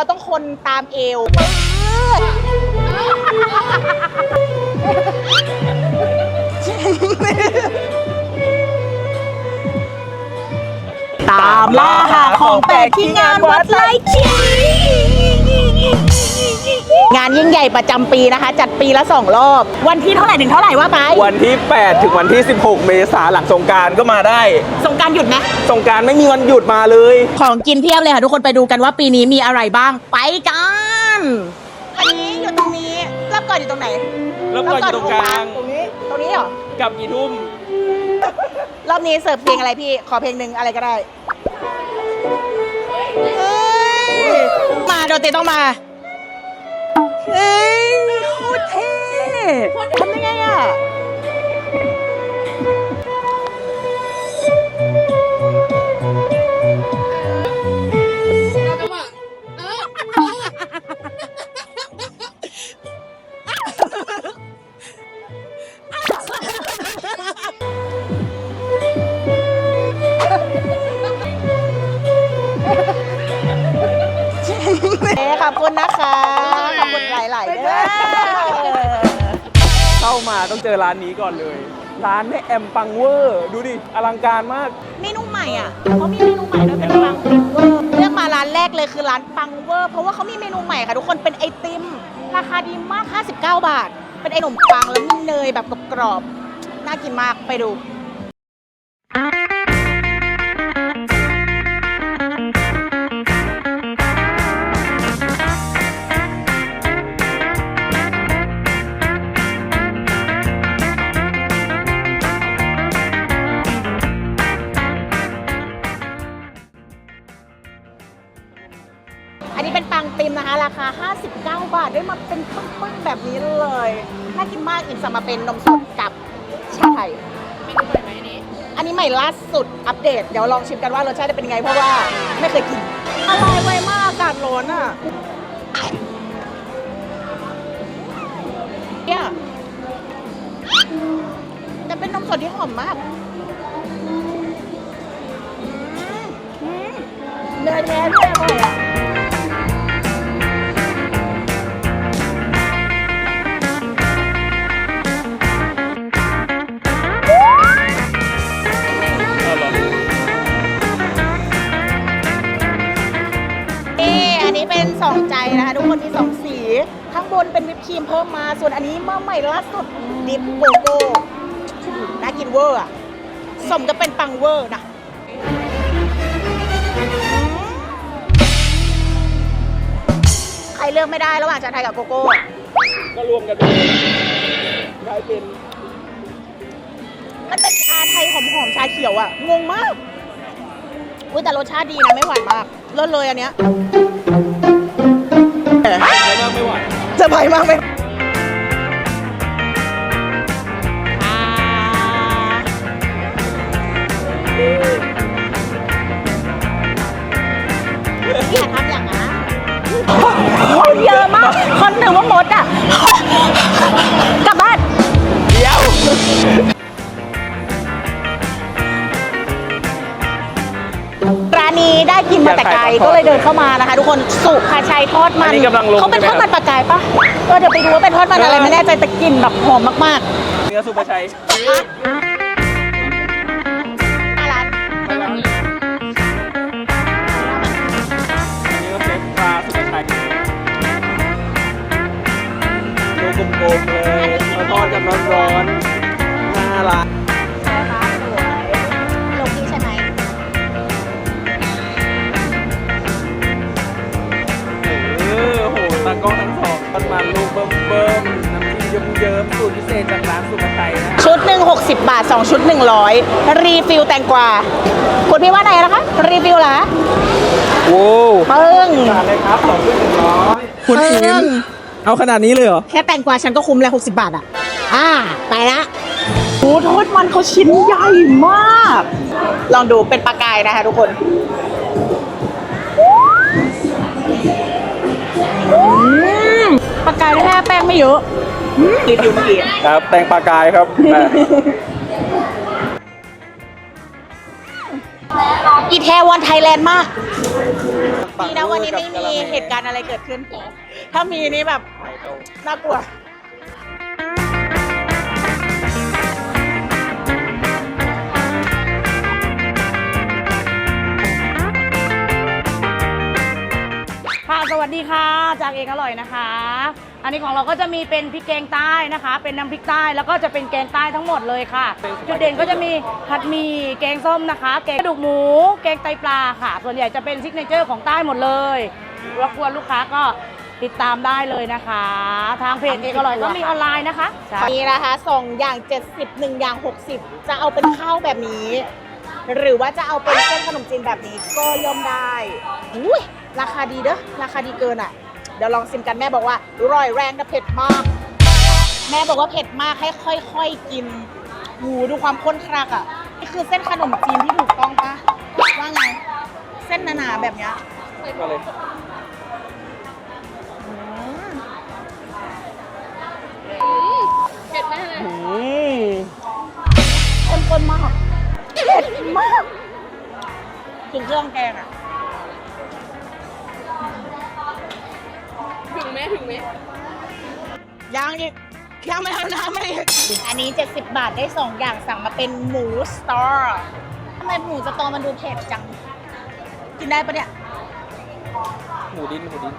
เราต้องคนตามเอวตามล่าหาของแปลกที่งานวัดไร่ขิง งานยิ่งใหญ่ประจำปีนะคะ จัดปีละสองรอบ วันที่เท่าไหร่ถึงเท่าไหร่ว่าไปวันที่ 8 ถึงวันที่ 16 เมษาหลังสงกรารก็มาได้ สงกรารหยุดไหมสงกรารไม่มีวันหยุดมาเลย ของกินเพียบเลยค่ะทุกคนไปดูกันว่าปีนี้มีอะไรบ้างไปกันอันนี้อยู่ตรงนี้รอบก่อนอยู่ตรงไหนรอบก่อนอยู่ตรงกลาง ตรงนี้ตรงนี้เหรอกับกี่ทุ่มรอบนี้เสิร์ฟเพลงอะไรพี่ขอเพลงหนึ่งอะไรก็ได้เอ้ยมาโดนเตต้องมา เฮ้ยโคตรเท่ทำได้ไงอะขอบคุณนะคะ หลายๆเด้อเข้ามาต้องเจอร้านนี้ก่อนเลย ร้านแม่แอมปังเวอร์ ดูดิ อลังการมาก เมนูใหม่อะเขามีเมนูใหม่ด้วยเป็นปังเวอร์เลือกมาร้านแรกเลยคือร้านปังเวอร์ เพราะว่าเขามีเมนูใหม่ค่ะ ทุกคนเป็นไอติม ราคาดีมาก 59 บาท เป็นไอขนมปังแล้วมีเนยแบบกรอบๆน่ากินมากไปดู ติมนะคะ ราคา 59 บาทได้มาเป็นปึ้งๆแบบนี้เลยน่ากินมากอิ่มสำมาเป็นนมสดกับชาไทยอันนี้ใหม่ล่าสุดอัปเดต เดี๋ยวลองชิมกันว่ารสชาติจะเป็นยังไงเพราะว่าไม่เคยกินอร่อยไวมากอากาศร้อนอะเนี่ยแต่เป็นนมสดที่หอมมากอืมอืมเนื้อแท้ด้วยอร่อยอะ นเป็นวิปครีมเพิ่มมา ส่วนอันนี้มาใหม่ล่าสุดดิปโกโก้น่ากินเวอร์อะสมกับเป็นปังเวอร์นะใครเลือกไม่ได้ระหว่างชาไทยกับโกโก้ก็รวมกันเป็นกลายเป็นมันเป็นชาไทยหอมๆชาเขียวอะงงมากอุ้ยแต่รสชาติดีนะไม่หวานมากเลิศเลยอันเนี้ยไม่มาก ซอร์ไพรส์มากไหมอย่าทำอย่างนั้นคนเยอะมาก คนหนึ่งว่ามดอะ กลับบ้าน เดี๋ยว กินมาแต่ไกลก็เลยเดินเข้ามานะคะ ทุกคนสุภาชัยทอดมันอันนี้กำลังลงเขาเป็นใช่ทไหมอดมันปลากายปะเออเดี๋ยวไปดูว่าเป็นทอดมันอะไรไม่แน่ใจแต่กลิ่นแบบหอมมากเนื้อสุภาชัยๆหน้าร้านไปแล้วอันนี้ก็เซ็ตปลาสุภาชัยดูกลมๆเลยมาทอดกันร้อนๆหน้าร้า งสองมันมันลูกเบิ่มเบิ่มน้ำจิ้มเยิ้มๆสูตรพิเศษจากร้านสุภาชัยนะชุดหนึ่ง60 บาท 2 ชุด 100 รีฟิลแตงกวาคุณพี่ว่าไหนนะคะ รีฟิลเหรอโว้ปึ้งจานเลยครับสองชุดหนึ่งร้อยคุณปึ้อิมงเอาขนาดนี้เลยเหรอ แค่แตงกวาฉันก็คุ้มแล้ว60 บาทอะ อ่า ไปละโอ้ทอดมันเขาชิ้นใหญ่มาก ลองดูเป็นปลากายนะคะทุกคนอืม ปลากายแค่แป้งไม่เยอะอืมรีวิวเมื่อกี้ครับแตงปลากายครับอีแทวันไทยแลนด์มากปปังดีนะวันนี้ไม่กับกะมีละแเหตุการณ์อะไรเกิดขึ้น ถ้ามีนี่แบบไข่ต้มน่ากลัว ค่ะ สวัสดีค่ะ จากเอกอร่อยนะคะอั นนี้ของเราก็จะมีเป็นพริกแกงใต้นะคะ เป็นน้ำพริกใต้แล้วก็จะเป็นแกงใต้ทั้งหมดเลยค่ะ จุดเด่นก็จะมีผัดหมี่แกงส้มนะคะ แกงกระดูกหมู แกงไตปลาค่ะ ส่วนใหญ่จะเป็นซิกเนเจอร์ของใต้หมดเลยรบกวนลูกค้าก็ติดตามได้เลยนะคะ ทางเพจเอกอร่อยก็มีออนไลน์นะคะใช่นี่นะคะสองอย่าง 70หนึ่งอย่าง 60 จะเอาเป็นข้าวแบบนี้ หรือว่าจะเอาเป็นเส้นขนมจีนแบบนี้ก็ย่อมได้อุ้ยราคาดีเด้อราคาดีเกินอะ เดี๋ยวลองชิมกันแม่บอกว่าอร่อยแรงแต่เผ็ดมาก แม่บอกว่าเผ็ดมากให้ค่อยๆกินหูดูความข้นครักอะนี่คือเส้นขนมจีนที่ถูกต้องปะว่าไง เส้นหนาๆแบบเนี้ยก็เลยอืมอืมเข้มข้นมากเผ็ดมากถึงเครื่องแกงอะ ถึงไหมถึงไหมยังอีกยังไม่เอาน้ำไม่อีกอันนี้ 70 บาทได้ 2 อย่างสั่งมาเป็นหมูสตอร์ทำไมหมูสตอร์มันดูเผ็ดจัง กินได้ปะเนี่ยหมูดิ้นหมูดิ้น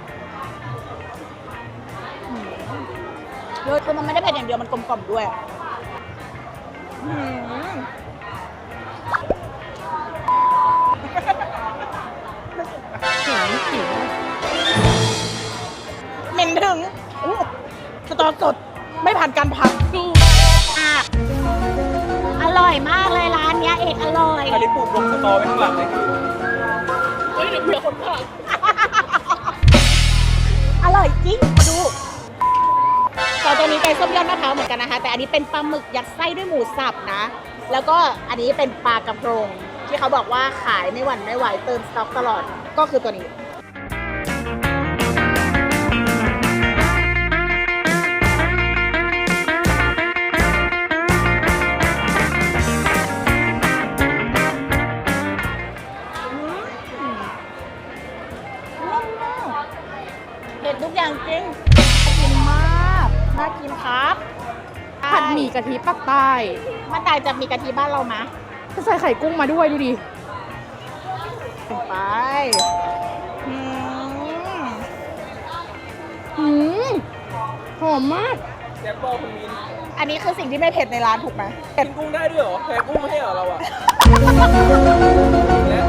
เฮ้ยคือมันไม่ได้เผ็ดอย่างเดียวมันกลมกล่อมด้วย อืม ตอสดไม่ผ่านการพักดูอะอร่อยมากเลยร้านเนี้ยเอกอร่อยอันนี้ปลูกลงสตอไว้ข้างหลังเลยเฮ้ยเดี๋ยวเผื่อคนข้างหลังอร่อยจริงมาดูต่อตัวนี้เป็นส้มยอดมะพร้าวเหมือนกันนะคะ แต่อันนี้เป็นปลาหมึกยัดไส้ด้วยหมูสับนะ แล้วก็อันนี้เป็นปลากระพงที่เขาบอกว่าขายไม่หวั่นไม่ไหวเติมสต็อกตลอดก็คือตัวนี้นุ่ะทิปักใต้มันต่างจากหมีกะทิบ้านเรามะก็ใส่ไข่กุ้งมาด้วยดูดิไปอืมอืมหอมมากแซ่บบอกคุณมินอันนี้คือสิ่งที่ไม่เผ็ดในร้านถูกไหมเผ็กิดนกุ้งได้ด้วยเหรอแพ้กุ้งไม่ให้เหรอเราอะและ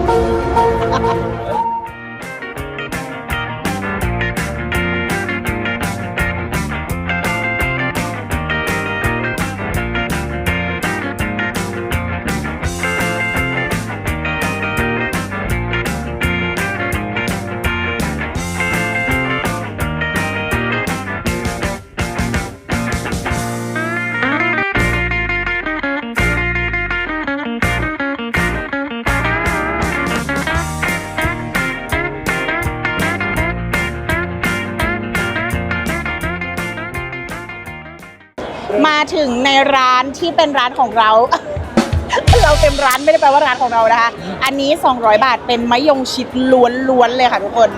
ที่เป็นร้านของเรา เราเต็มร้านไม่ได้แปลว่าร้านของเรานะคะ อันนี้ 200 บาทเป็นมะยงชิดล้วนๆเลยค่ะทุกคน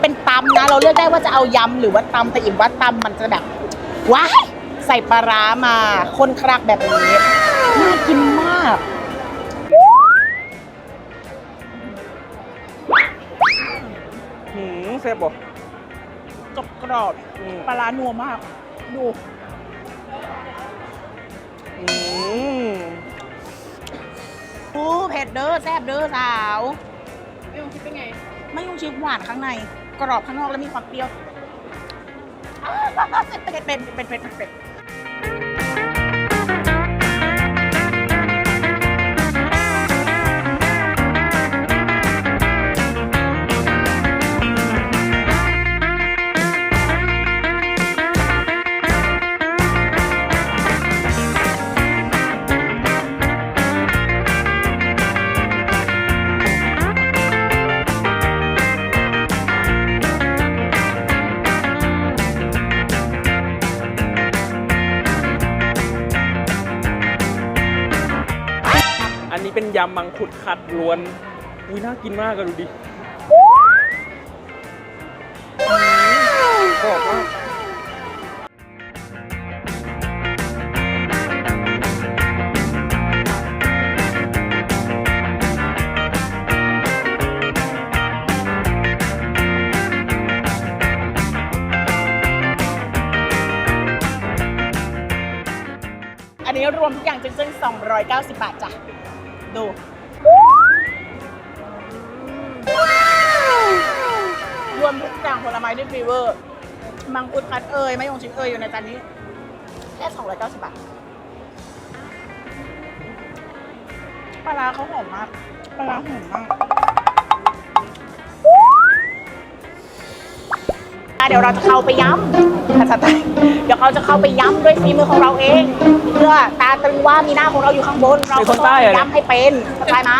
เป็นตำนะ เราเลือกได้ว่าจะเอายำหรือว่าตำแต่อิ่มว่าตำมันจะแบบว้ายใส่ปลาร้ามาคนครักแบบนี้น่ากินมากหืมแซ่บบอกกรอบกรอบๆอืมปลาร้านัวมาก ดู อืมอู้เผ็ดเด้อแซ่บเด้อสาวไม่รู้คิดเป็นไงไม่ยุ่งชิบหวานข้างใน กรอบข้างนอกแล้วมีความเปรี้ยวเป็นเป็นเป็นเป็นเป็นเป็นอันนี้เป็น ยำมังคุดขัดล้วน อุ้ยน่ากินมากกันดูดิบอกว่าอันนี้รวมทุกอย่างจนๆ290 บาทจ้ะ ดูรวมทุกอย่างผลไม้ที่ฟีเวอร์ มังคุดคัดเอยมะยงชิดเอยอยู่ในจานนี้ แค่290บาทปลาร้าเขาหอมมากปลาร้าหอมมาก เดี๋ยวเราจะเข้าไปย้ำภาษาไทยเดี๋ยวเขาจะเข้าไปย้ำด้วยฝีมือของเราเอง เพื่อตาตรึงว่ามีหน้าของเราอยู่ข้างบน เราเป็นคก็นต้ใต้องเหรอเนี่ยย้ำให้เป็นเข้าใจไหม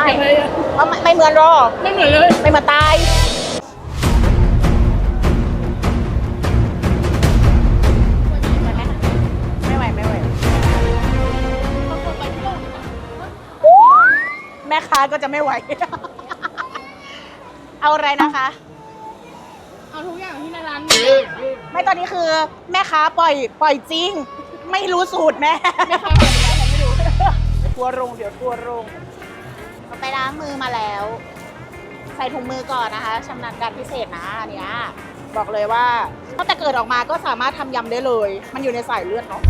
ว่าไม่ไม่เหมือนหรอไม่เหมือนเลย ไม่มาตายไม่ไหวไม่ไหวแม่ค้าก็จะไม่ไหว เอาอะไรนะคะ เอาทุกอย่างที่ในร้านไม่ตอนนี้คือแม่ค้าปล่อยปล่อยจริง ไม่รู้สูตรแม่แม่ค้าบอกแล้วผมไม่รู้ทัวร์ลงเดี๋ยวทัวร์ลงไปล้างมือมาแล้ว ใส่ถุงมือก่อนนะคะชำนาญการพิเศษนะอันเนี้ยบอกเลยว่าตั้งแต่เกิดออกมาก็สามารถทำยำได้เลย มันอยู่ในสายเลือดเนาะ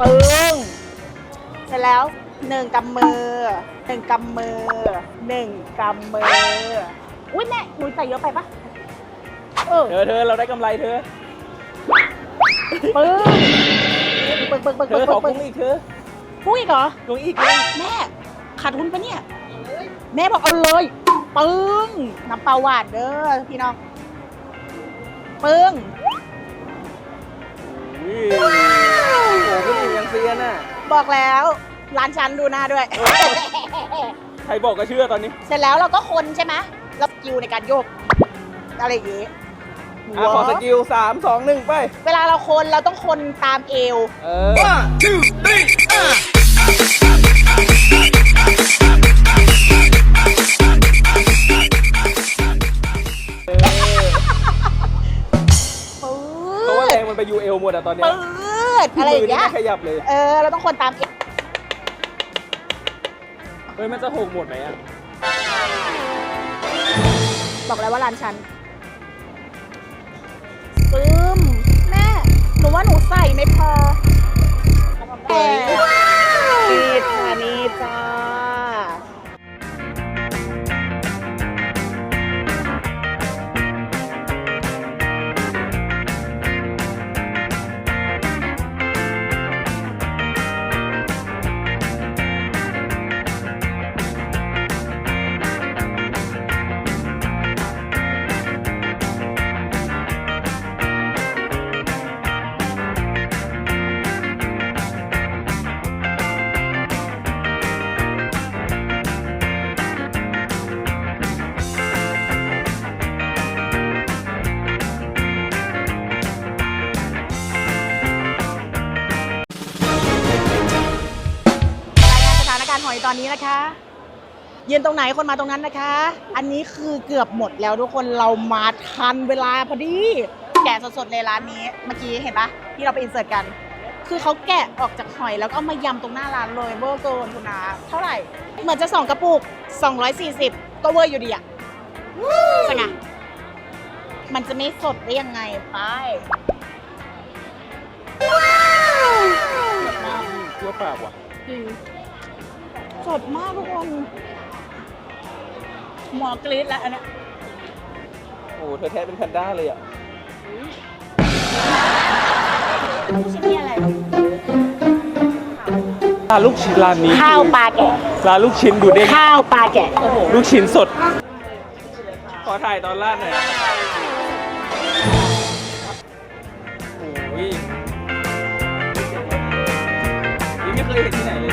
ปึ้งเสร็จแล้วหนึ่งกำมือหนึ่งกำมือหนึ่งกำมืออุ้ยแม่หนูใส่เยอะไปปะ เออ เธอเธอเราได้กำไรเธอ ปึ้งปึ้งปึ้งปึ้งเธปึ้องขอปึ้กุ้งงอีกเธอพูดอีกเหรอ กุ้งอีกเลยแม่ขาดทุนปะเนี่ย แม่บอกเอาเลยปึ้งน้ำปลาหวานเด้อพี่น้องปึ้งอุ้ยโอ้โหกุ้งอีกยังเซียนอะ บอกแล้วร้านฉันดูหน้าด้วยใครบอกก็เชื่อตอนนี้ เสร็จแล้วเราก็คนใช่ไหมแล้วสกิลในการโยกอะไรอย่างงี้ อะขอสกิลสามสองหนึ่งไป เวลาเราคนเราต้องคนตามเอว เออ ปื๊เพราะว่าดแรงมันไปยูเอลหมดอะตอนเนี้ยปื๊ดอะไรอย่างเงี้ยมืนี่ไม่ขยับเลย เออ เราต้องคนตามเอวเฮ้ย มันจะหกหมดไหมอะบอกแล้วว่าร้านฉัน หนูว่าหนูใส่ไม่พอแต่นี่จ้านี่จ้า นนี้นะคะ ยืนตรงไหนคนมาตรงนั้นนะคะ อันนี้คือเกือบหมดแล้วทุกคนเรามาทันเวลาพอดี แกะสดๆเลยร้านนี้ เมื่อกี้เห็นปะที่เราไปอินเสิร์ตกัน คือเขาแกะออกจากหอยแล้วก็เอามายำตรงหน้าร้านเลยเวอร์เกินคุณนะเท่าไหร่ เหมือนจะสองกระปุก 240 ก็เวอร์อยู่ดีอะสงะมันจะไม่สดได้ยังไงไปเชื่อปากว่ะ สดมากทุกคน หมอกรีดแล้วอันเนี้ยโอ้เธอแท้เป็นแพนด้าเลยอะชิ้นนี้อะไรร้านลูกชิ้นร้านนี้ข้าวปลาแกะ ร้านลูกชิ้นดูเด้งข้าวปลาแกะลูกชิ้นสด ขอถ่ายตอนราดหน่อยโอ้ยนี่ไม่เคยเห็นที่ไหนเลย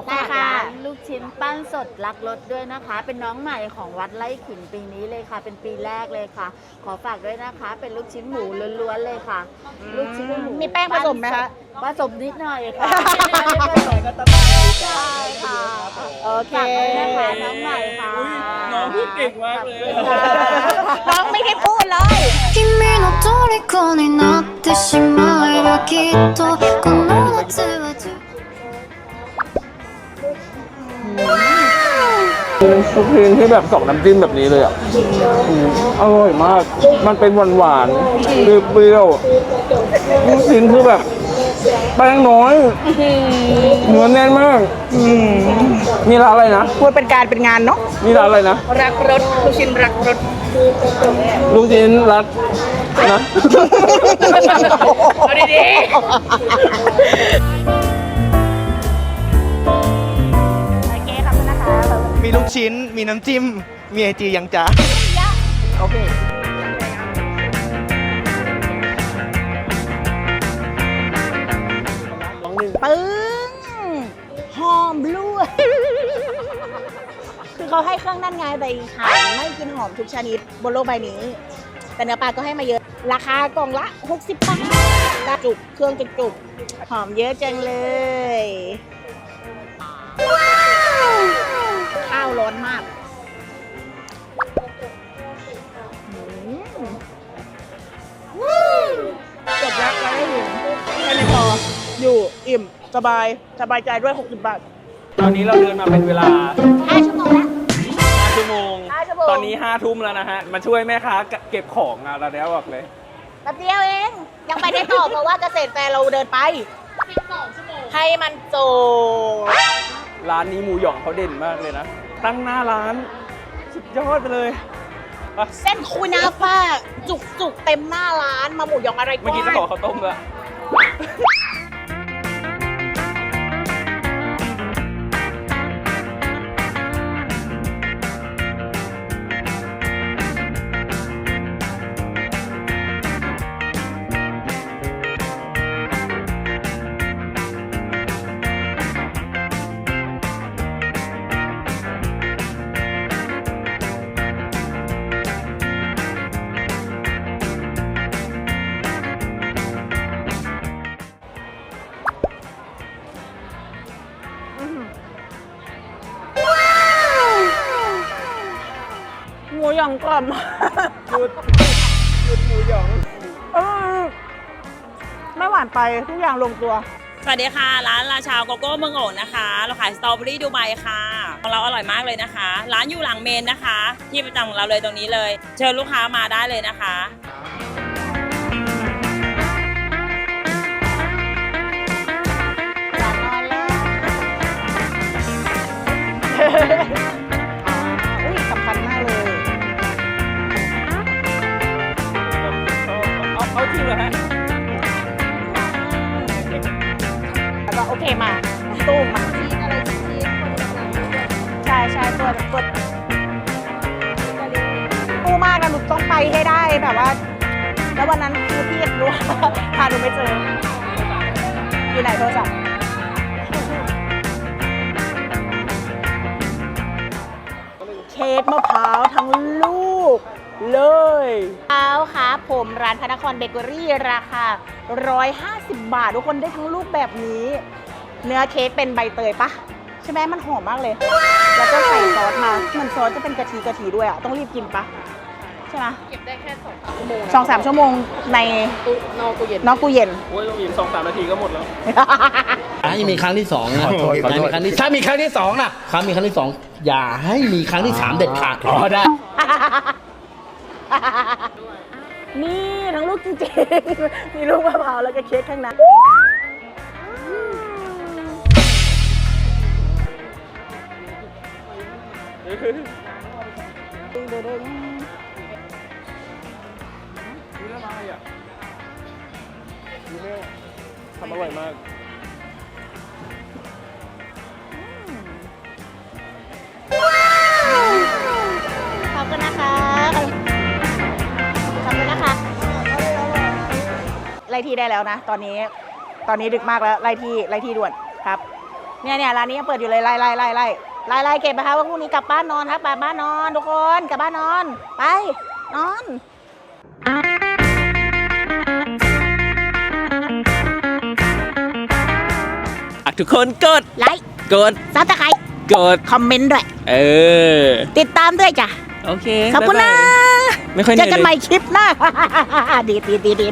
ฝาก ค่ะ ร้านลูกชิ้นปั้นสดรักรสด้วยนะคะ เป็นน้องใหม่ของวัดไร่ขิงปีนี้เลยค่ะ เป็นปีแรกเลยค่ะ ขอฝากด้วยนะคะ เป็นลูกชิ้นหมูล้วนๆเลยค่ะ ลูกชิ้นหมู มีแป้งผสมไหมคะ ผสมนิดหน่อยค่ะไม่ผสมก็ต้องมีจ้าค่ะ โอเค ฝากด้วยนะคะน้องใหม่ค่ะ อุ๊ยน้องพูดเก่งมากเลย น้องไม่ได้พูดเลย 君の虜になってしまえばきっとこの夏は 充ลูกชิ้นที่แบบสองน้ำจิ้มแบบนี้เลยอะอืมอร่อยมาก มันเป็นหวานหวานๆเปรี้ยวๆลูกชิ้นคือแบบแป้งน้อยเนื้อแน่นมาก อืมมีร้านอะไรนะ พูดเป็นการเป็นงานเนาะมีร้านอะไรนะ รักรถลูกชิ้นรักรถลูกชิ้นรักนะ เอาดีๆ ลูกชิ้น มีน้ำจิ้ม มีไอจียังจ้าโอเค ปึ้ง หอมล้วยคือเขาให้เครื่องนั่นไงแต่ไข่ไม่กินหอมทุกชนิดบนโลกใบนี้ แต่เนื้อปลาก็ให้มาเยอะ ราคากล่องละ 60 บาทได้จุกเครื่องจุกจุกๆหอมเยอะจังเลย ว้าวข้าวร้อนมากจบแล้วแล้วได้ยินแค่นี้พออยู่อิ่ม สบาย สบายใจด้วย 60 บาท ตอนนี้เราเดินมาเป็นเวลา 5ชั่วโมงแล้ว 5 ชั่วโมงห้าชั่วโมง ตอนนี้ 5 ทุ่มแล้วนะฮะ มาช่วยแม่ค้าเก็บของอะเราแล้วบอกเลย แป๊บเดียวเอง ยังไปได้ต่อเพราะว่าเกษตรแฟร์เราเดินไป12ชั่วโมงให้มันโจบร้านนี้หมูหยองเขาเด่นมากเลยนะ ตั้งหน้าร้าน สุดยอดไปเลยอะเส้นคุยนาฟ้าจุกจุกๆเต็มหน้าร้านมาหมูยองอะไรก็เมื่อกี้จะขอข้าวต้มละห ไม่หวานไปทุกอย่างลงตัว สวัสดีค่ะ ร้านราชาโกโก้เมืองโอ่งนะคะ เราขายสตรอเบอรี่ดูไบค่ะ ของเราอร่อยมากเลยนะคะ ร้านอยู่หลังเมนนะคะ ที่ประจำของเราเลยตรงนี้เลย เชิญลูกค้ามาได้เลยนะคะ แล้วก็โอเคมาตู้มมาใช่ใช่ตัวตัวตู้มากนะหนูต้องไปให้ได้แบบว่า แล้ววันนั้นคือพี่รู้ว่าพาหนูไม่เจอ อยู่ไหนโทรศัพท์เค้กมะพร้าวทั้งลูกเลยเท้าครับผมร้านพระนครเบเกอรี่ราคา 150 บาท ทุกคนได้ทั้งลูกแบบนี้ เนื้อเค้กเป็นใบเตยปะใช่ไหมมันหอมมากเลย แล้วก็ใส่ซอสมามันซอสจะเป็นกะทิกะทิด้วยอะ ต้องรีบกินปะใช่ไหมเก็บได้แค่2 3ชั่วโมงสองสามชั่วโมงในตู้นอกตู้เย็นนอกตู้เย็น โอ้ยเราอีกสองสามนาทีก็หมดแล้วให้มีครั้งที่สองนะขอโทษขอโทษอย่ามีครั้งที่ถ้ามีครั้งที่สองนะครั้งมีครั้งที่สองอย่าให้มีครั้งที่สามเด็ดขาดอ๋อได้ นี่ทั้งลูกจริงๆ มีลูกมะพร้าวแล้วก็เค้กข้างใน ดึงดึงดึงนี่ละลายอะนี่แม่ทำอร่อยมากขอบคุณนะคะขอบคุณนะคะไล่ที่ได้แล้วนะ ตอนนี้ตอนนี้ดึกมากแล้วไล่ที่ไล่ที่ด่วนครับเนี่ยเนี่ยร้านนี้ยังเปิดอยู่เลยไล่ไล่ไล่ไล่ ไล่ไล่เก็บนะคะว่าพรุ่งนี้กลับบ้านนอนครับกลับบ้านนอนทุกคนกลับบ้านนอน ไป นอนอะทุกคนกดไลค์กดซับสไครต์กดคอมเมนต์ด้วย เออ ติดตามด้วยจ้ะ โอเคขอบคุณนะบ๊ายบายไม่ค่อยเหเจนื่ออยกันเลยใหม่คลิปหน้า ดีดีดีดี